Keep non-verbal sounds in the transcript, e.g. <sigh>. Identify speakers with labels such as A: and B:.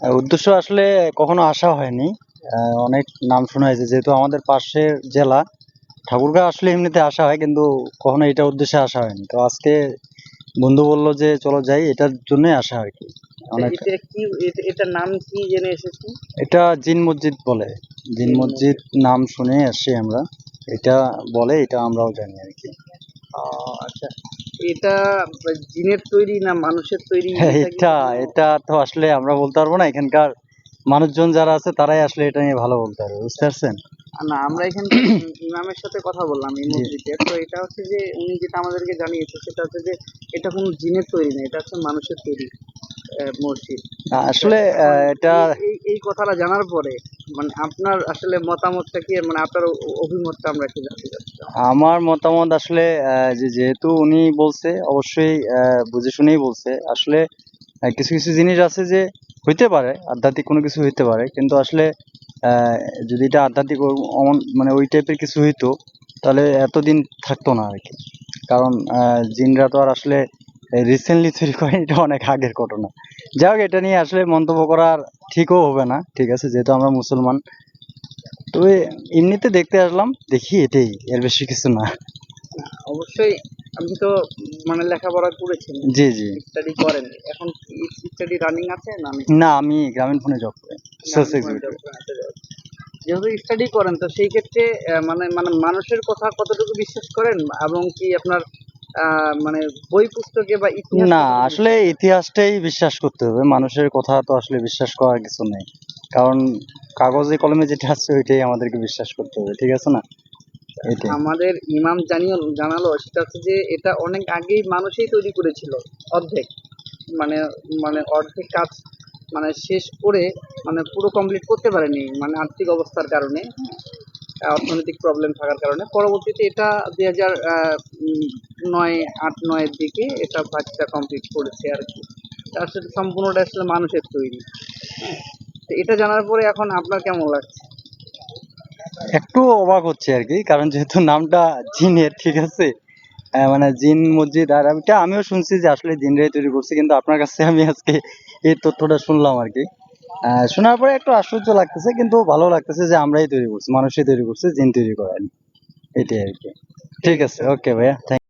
A: উদ্দেশ্য আসলে কখনো আসা হয়নি। অনেক নাম শোনা হয়েছে যেহেতু আমাদের পাশের জেলা ঠাকুরগাঁও আসলে এমনিতে আসা হয় কিন্তু কখনো এটা উদ্দেশ্যে আসা হয়নি। তো আজকে বন্ধু বলল যে চলো যাই এটার জন্যই আসা আর কি। অনেক
B: এটা কি এটার নাম কি জেনে এসেছি?
A: এটা জিন মসজিদ বলে। জিন মসজিদ নাম শুনে আসছি আমরা। এটা বলে এটা আমরাও জানি আর কি।
B: আচ্ছা। এটা জিনের তৈরি না মানুষের তৈরি? এটা
A: এটা তো আসলে আমরা বলতে পারব না। এখানকার মানুষজন যারা আছে তারাই আসলে এটা নিয়ে ভালো বলতে পারবে বুঝতে পারছেন?
B: না আমরা এখানে <coughs> ইমামের সাথে কথা বললাম এই মসজিদে। তো এটা হচ্ছে যে উনি যেটা আমাদেরকে জানিয়েছে সেটা হচ্ছে যে এটা কোনো জিনের তৈরি না এটা হচ্ছে মানুষের তৈরি মসজিদ।
A: আসলে এটা
B: এই কথাটা জানার পরে মানে আপনার আসলে মতামতটা কি? মানে আপনার অভিমতটা আমরা কি জানতে
A: আমার মতামত আসলে যে যেহেতু উনি বলছে, অবশ্যই বুঝে শুনেই বলছে। আসলে কিছু কিছু জিনিস আছে যে হইতে পারে, আধ্যাত্মিক কোনো কিছু হইতে পারে। কিন্তু আসলে যদি এটা আধ্যাত্মিক মানে ওই টাইপের কিছু হইতো, তাহলে এতদিন থাকতো না আর কি কারণ জিনরা তো আর আসলে রিসেন্টলি তৈরি করে এটা অনেক আগের ঘটনা। যাই হোক, এটা নিয়ে আসলে মন্তব্য করার ঠিকও হবে না ঠিক আছে যেহেতু আমরা মুসলমান। তবে এমনিতে দেখতে আসলাম দেখি এটাই এর বেশি কিছু না।
B: অবশ্যই আপনি তো মানে লেখাপড়া করেছেন
A: জি জি।
B: স্টাডি করেন। এখন স্টাডি রানিং আছে না আমি?
A: না আমি গ্রামীণ ফোনে জব করি সেলস এক্সিকিউটিভ
B: যেহেতু স্টাডি করেন তো সেই ক্ষেত্রে মানে মানে মানুষের কথা কতটুকু বিশ্বাস করেন? এবং কি আপনার মানে বই পুস্তকে বা ইতিহাস
A: না আসলে ইতিহাসটাই বিশ্বাস করতে হবে। মানুষের কথা তো আসলে বিশ্বাস করার কিছু নেই। কারণ কাগজে কলমে যেটা আছে ওইটাই আমাদেরকে বিশ্বাস করতে হবে ঠিক আছে না?
B: আমাদের ইমাম জানিয়ে জানালো সেটা হচ্ছে যে এটা অনেক আগেই মানুষই তৈরি করেছিল অর্ধেক। মানে মানে অর্ধেক কাজ মানে শেষ করে মানে পুরো কমপ্লিট করতে পারেনি মানে আর্থিক অবস্থার কারণে। অর্থনৈতিক প্রবলেম থাকার কারণে। পরবর্তীতে এটা দুই হাজার নয়, আট, নয়ের দিকে এটা কাজটা কমপ্লিট করেছে আর কি। তার সাথে সম্পূর্ণটা আসলে মানুষের তৈরি। হ্যাঁ তো এটা জানার পরে এখন আপনার কেমন লাগছে?
A: একটু অবাক হচ্ছে আর কি, কারণ যেহেতু নামটা জিনের, ঠিক আছে? মানে জিন মসজিদ আর এটা আমিও শুনছি যে আসলে জিনরাই তৈরি করছে, কিন্তু আপনার কাছে আমি আজকে এই তথ্যটা শুনলাম আর কি। শোনার পরে একটু আশ্চর্য লাগতেছে, কিন্তু ভালো লাগতেছে যে আমরাই তৈরি করছি, মানুষই তৈরি করছে জিন তৈরি করেন। এটাই আর কি। ঠিক আছে ওকে ভাইয়া থ্যাংক